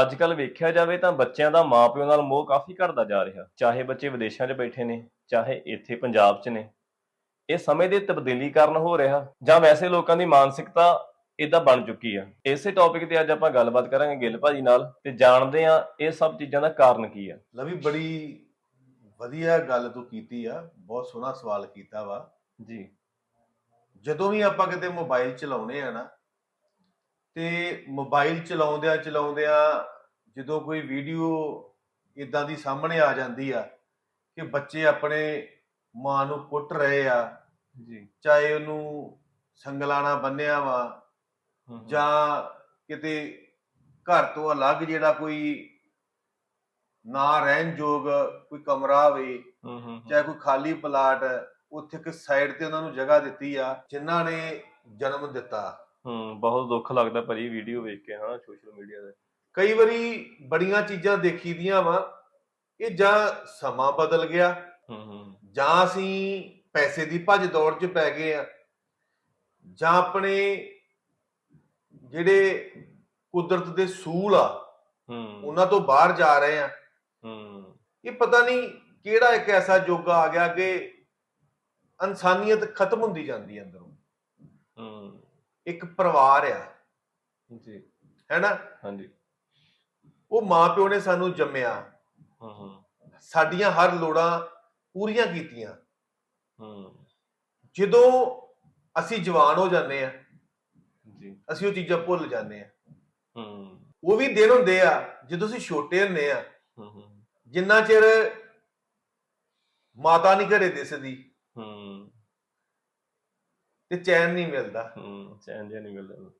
ਅੱਜ ਕੱਲ ਵੇਖਿਆ ਜਾਵੇ ਤਾਂ ਬੱਚਿਆਂ ਦਾ ਮਾਪਿਓ ਨਾਲ ਮੋਹ ਕਾਫੀ ਘਟਦਾ ਜਾ ਰਿਹਾ। ਚਾਹੇ ਬੱਚੇ ਵਿਦੇਸ਼ਾਂ 'ਚ ਬੈਠੇ ਨੇ ਚਾਹੇ ਇੱਥੇ ਪੰਜਾਬ 'ਚ ਨੇ। ਇਹ ਸਮੇਂ ਦੇ ਤਬਦੀਲੀ ਕਾਰਨ ਹੋ ਰਿਹਾ ਜਾਂ ਵੈਸੇ ਲੋਕਾਂ ਦੀ ਮਾਨਸਿਕਤਾ ਇਦਾਂ ਬਣ ਚੁੱਕੀ ਆ। ਇਸੇ ਟੌਪਿਕ ਤੇ ਅੱਜ ਆਪਾਂ ਗੱਲਬਾਤ ਕਰਾਂਗੇ ਗਿੱਲ ਭਾਜੀ ਨਾਲ ਤੇ ਜਾਣਦੇ ਆ ਇਹ ਸਭ ਚੀਜ਼ਾਂ ਦਾ ਕਾਰਨ ਕੀ ਆ। ਲਵੀ ਬੜੀ ਵਧੀਆ ਗੱਲ ਤੂੰ ਕੀਤੀ ਆ। ਬਹੁਤ ਸੋਹਣਾ ਸਵਾਲ ਕੀਤਾ ਵਾ। ਜੀ। ਜਦੋਂ ਵੀ ਆਪਾਂ ਕਿਤੇ ਮੋਬਾਈਲ ਚਲਾਉਨੇ ਆ ਨਾ ਤੇ ਮੋਬਾਈਲ ਚਲਾਉਂਦਿਆਂ ਚਲਾਉਂਦਿਆਂ ਜਦੋਂ ਕੋਈ ਵੀਡੀਓ ਇਦਾਂ ਦੀ ਸਾਹਮਣੇ ਆ ਜਾਂਦੀ ਆ ਕਿ ਬੱਚੇ ਆਪਣੇ ਮਾਂ ਨੂੰ ਕੁੱਟ ਰਹੇ ਆ ਜੀ। ਚਾਹੇ ਉਹਨੂੰ ਸੰਗਲਾਣਾ ਬੰਨਿਆ ਵਾ ਜਾਂ ਕਿਤੇ ਘਰ ਤੋਂ ਅਲੱਗ ਜਿਹੜਾ ਕੋਈ ਨਾ ਰਹਿਣ ਯੋਗ ਕੋਈ ਕਮਰਾ ਹੋਵੇ ਚਾਹੇ ਕੋਈ ਖਾਲੀ ਪਲਾਟ ਉੱਥੇ ਇੱਕ ਸਾਈਡ ਤੇ ਉਹਨਾਂ ਨੂੰ ਜਗ੍ਹਾ ਦਿੱਤੀ ਆ ਜਿਨ੍ਹਾਂ ਨੇ ਜਨਮ ਦਿੱਤਾ। ਹੂੰ ਬਹੁਤ ਦੁੱਖ ਲੱਗਦਾ ਭਾਜੀ ਵੀਡੀਓ ਵੇਖ ਕੇ ਹਾਂ ਸੋਸ਼ਲ ਮੀਡੀਆ ਤੇ। ਕਈ ਵਾਰੀ ਬੜੀਆਂ ਚੀਜ਼ਾਂ ਦੇਖੀਦੀਆਂ ਵਾ ਇਹ ਜਾਂ ਸਮਾਂ ਬਦਲ ਗਿਆ ਹੂੰ ਹੂੰ। ਜਾਂ ਅਸੀਂ ਪੈਸੇ ਦੀ ਭੱਜ ਦੌੜ 'ਚ ਪੈ ਗਏ ਆ ਜਾਂ ਆਪਣੇ ਜਿਹੜੇ ਕੁਦਰਤ ਦੇ ਸੂਲ ਆ ਹੂੰ। ਉਹਨਾਂ ਤੋਂ ਬਾਹਰ ਜਾ ਰਹੇ ਆ। ਹੂੰ। ਇਹ ਪਤਾ ਨਹੀਂ ਕਿਹੜਾ ਇੱਕ ਐਸਾ ਯੁੱਗ ਆ ਗਿਆ ਕਿ ਇਨਸਾਨੀਅਤ ਖਤਮ ਹੁੰਦੀ ਜਾਂਦੀ ਹੈ ਅੰਦਰੋਂ। ਹੂੰ। ਇੱਕ ਪਰਿਵਾਰ ਆ। ਜੀ। ਹੈਨਾ? ਹਾਂਜੀ। ਉਹ ਮਾਪਿਓ ਨੇ ਸਾਨੂੰ ਜੰਮਿਆ। ਹੂੰ ਹੂੰ। ਸਾਡੀਆਂ ਹਰ ਲੋੜਾਂ ਪੂਰੀਆਂ ਕੀਤੀਆਂ। ਹੂੰ। ਜਦੋਂ ਅਸੀਂ ਜਵਾਨ ਹੋ ਜਾਂਦੇ ਆ ਜੀ। ਅਸੀਂ ਉਹ ਚੀਜ਼ਾਂ ਭੁੱਲ ਜਾਂਦੇ ਆ। ਹੂੰ। ਉਹ ਵੀ ਦਿਨ ਹੁੰਦੇ ਆ ਜਦੋਂ ਅਸੀਂ ਛੋਟੇ ਹੁੰਦੇ ਆ। ਹੂੰ ਹੂੰ। ਜਿੰਨਾ ਚਿਰ ਮਾਤਾ ਨਹੀਂ ਘਰੇ ਦਿਸਦੀ। ਹੂੰ। ਤੇ ਚੈਨ ਨਹੀਂ ਮਿਲਦਾ। ਹੂੰ ਚੈਨ ਜਿਹਾ ਨਹੀਂ ਮਿਲਦਾ।